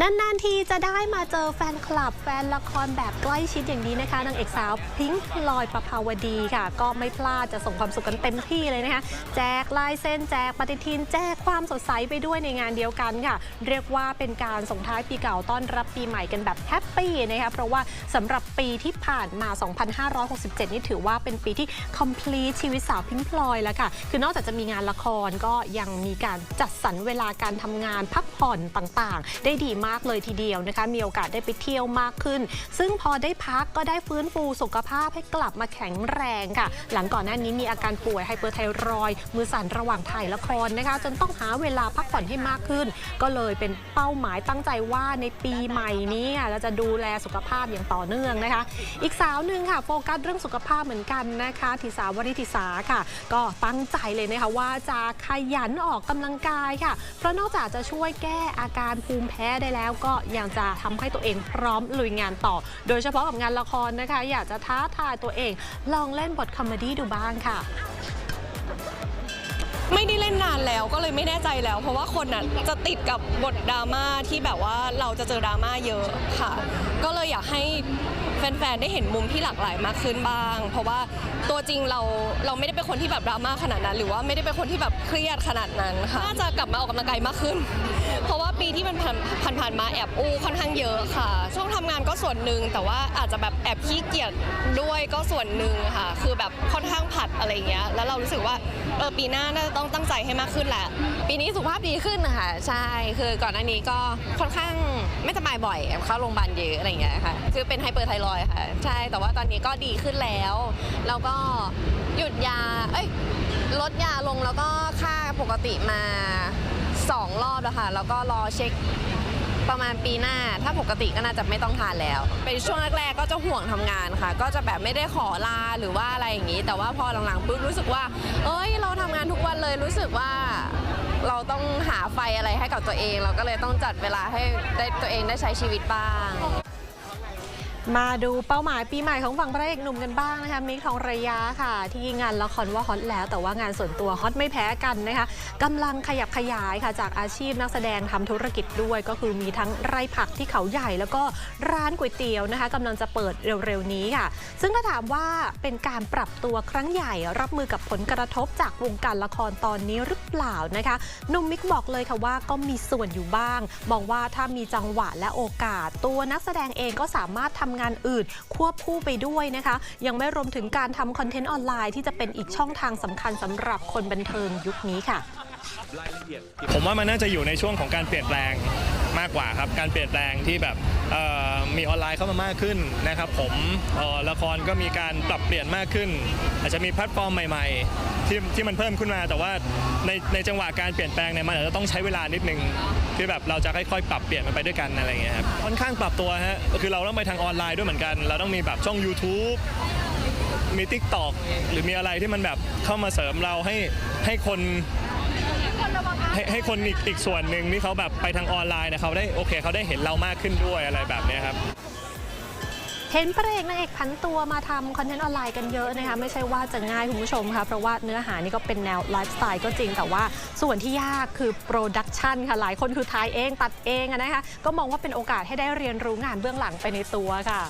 นานๆทีจะได้มาเจอแฟนคลับ แฟนละครแบบใกล้ชิดอย่างนี้นะคะนางเอกสาวพิงค์พลอยประภาวดีค่ะ ก็ไม่พลาดจะส่งความสุขกันเต็มที่เลยนะคะ แจกลายเส้นแจกปฏิทิน แจกความสดใสไปด้วยในงานเดียวกันค่ะ เรียกว่าเป็นการส่งท้ายปีเก่าต้อนรับปีใหม่กันแบบแฮปปี้นะคะเพราะว่าสำหรับปีที่ผ่านมา 2567 นี่ถือว่าเป็นปีที่ complete ชีวิตสาวพิงค์พลอยแล้วค่ะ คือนอกจากจะมีงานละครก็ยังมีการจัดสรรเวลาการทำงานพักผ่อนต่างๆ ได้ดีมากเลยทีเดียวนะคะ มีโอกาสได้ไปเที่ยวมากขึ้น ซึ่งพอได้พักก็ได้ฟื้นฟูสุขภาพให้กลับมาแข็งแรงค่ะ หลังก่อนหน้านี้มีอาการป่วยไฮเปอร์ไทรอยมือสั่นระหว่างถ่ายละครนะคะ จนต้องหาเวลาพักผ่อนให้มากขึ้น ก็เลยเป็นเป้าหมายตั้งใจว่าในปีใหม่นี้เราจะดูแลสุขภาพอย่างต่อเนื่องนะคะ อีกสาวหนึ่งค่ะโฟกัสเรื่องสุขภาพเหมือนกันนะคะทิสาวริทิสาค่ะ ก็ตั้งใจเลยนะคะว่าจะขยันออกกำลังกายค่ะ เพราะนอกจากจะช่วยแก้อาการภูมิแพ้ได้แล้วก็ยังจะทำให้ตัวเองพร้อมลุยงานต่อ โดยเฉพาะกับงานละครนะคะ อยากจะท้าทายตัวเอง ลองเล่นบทคอมเมดี้ดูบ้างค่ะไม่ได้เล่นนานแล้วก็เลยไม่แน่ใจแล้ว เพราะว่าคนน่ะจะติดกับบทดราม่าที่แบบว่าเราจะเจอดราม่าเยอะค่ะ ก็เลยอยากให้ ฟนๆ ได้เห็นมุมที่หลากหลายมากขึ้นบ้าง เพราะว่าตัวจริงเราเราไม่ได้เป็นคนที่แบบดราม่าขนาดนั้น หรือว่าไม่ได้เป็นคนที่แบบเครียดขนาดนั้นค่ะน่าจะกลับมาออกกำลังกายมากขึ้น เพราะว่าปีที่มันผ่านผ่านๆมาแอบอู้ค่อนข้างเยอะค่ะ ช่วงทำงานก็ส่วนหนึ่งแต่ว่าอาจจะแบบแอบขี้เกียจด้วยก็ส่วนหนึ่งค่ะ คือแบบค่อนข้างผัดอะไรอย่างเงี้ยแล้วเรารู้สึกว่าเออปีหน้าน่าจะต้องตั้งใจให้มากขึ้นแหละ ปีนี้สุขภาพดีขึ้นนะคะใช่คือก่อนหน้านี้ก็ค่อนข้างไม่สบายบ่อยเข้าโรงพยาบาลเยอะอะไรอย่างเงี้ยค่ะคือเป็นไฮเปอร์ไทรอยด์ค่ะ ใช่แต่ว่าตอนนี้ก็ดีขึ้นแล้ว แล้วก็หยุดยา เอ้ยลดยาลงแล้วก็ค่าปกติมาสองรอบแล้วค่ะ แล้วก็รอเช็คประมาณปีหน้า ถ้าปกติก็น่าจะไม่ต้องทานแล้ว เป็นช่วงแรกๆก็จะห่วงทำงานค่ะ ก็จะแบบไม่ได้ขอลาหรือว่าอะไรอย่างนี้ แต่ว่าพอหลังๆปุ๊บรู้สึกว่า เอ้ย เราทำงานทุกวันเลยรู้สึกว่าเราต้องหาไฟอะไรให้กับตัวเอง เราก็เลยต้องจัดเวลาให้ได้ตัวเองได้ใช้ชีวิตบ้าง มาดูเป้าหมายปีใหม่ของฝั่งพระเอกหนุ่มกันบ้างนะคะมิกทองระยะค่ะ ที่งานละครว่าฮอตแล้ว แต่ว่างานส่วนตัวฮอตไม่แพ้กันนะคะกำลังขยับขยายค่ะจากอาชีพนักแสดงทำธุรกิจด้วย ก็คือมีทั้งไร่ผักที่เขาใหญ่ แล้วก็ร้านก๋วยเตี๋ยวนะคะกำลังจะเปิดเร็วๆนี้ค่ะ ซึ่งถ้าถามว่าเป็นการปรับตัวครั้งใหญ่ รับมือกับผลกระทบจากวงการละครตอนนี้หรือเปล่านะคะหนุ่มมิกบอกเลยค่ะว่าก็มีส่วนอยู่บ้างมองว่าถ้ามีจังหวะและโอกาส ตัวนักแสดงเองก็สามารถทำงานอื่น ควบคู่ไปด้วยนะคะ ยังไม่รวมถึงการทำคอนเทนต์ออนไลน์ที่จะเป็นอีกช่องทางสำคัญสำหรับคนบันเทิงยุคนี้ค่ะ ผมว่ามันน่าจะอยู่ในช่วงของการเปลี่ยนแปลง มากกว่าครับ การเปลี่ยนแปลงที่แบบมีออนไลน์เข้ามามากขึ้นนะครับ ผมละครก็มีการปรับเปลี่ยนมากขึ้น อาจจะมีแพลตฟอร์มใหม่ๆ ที่ที่มันเพิ่มขึ้นมา แต่ว่าในในจังหวะการเปลี่ยนแปลงเนี่ยมันอาจจะต้องใช้เวลานิดนึงที่แบบเราจะค่อยๆ ปรับเปลี่ยนมันไปด้วยกันอะไรเงี้ยครับค่อนข้างปรับตัวฮะคือเราต้องไปทางออนไลน์ด้วยเหมือนกัน เราต้องมีแบบช่อง YouTube มี Tik t o อกหรือมีอะไรที่มันแบบเข้ามาเสริมเราให้ให้คน ให้ให้คนอีกอีกส่วนหนึ่งที่เขาแบบไปทางออนไลน์เนะเขาได้โอเคเขาได้เห็นเรามากขึ้นด้วยอะไรแบบเนี้ยครับ เห็นพระเอกนางเอกพันตัวมาทำคอนเทนต์ออนไลน์กันเยอะนะคะไม่ใช่ว่าจะง่ายคุณผู้ชมค่ะเพราะว่าเนื้อหานี่ก็เป็นแนวไลฟ์สไตล์ก็จริงแต่ว่าส่วนที่ยากคือโปรดักชันค่ะหลายคนคือถ่ายเองตัดเองอะนะคะก็มองว่าเป็นโอกาสให้ได้เรียนรู้งานเบื้องหลังไปในตัวค่ะ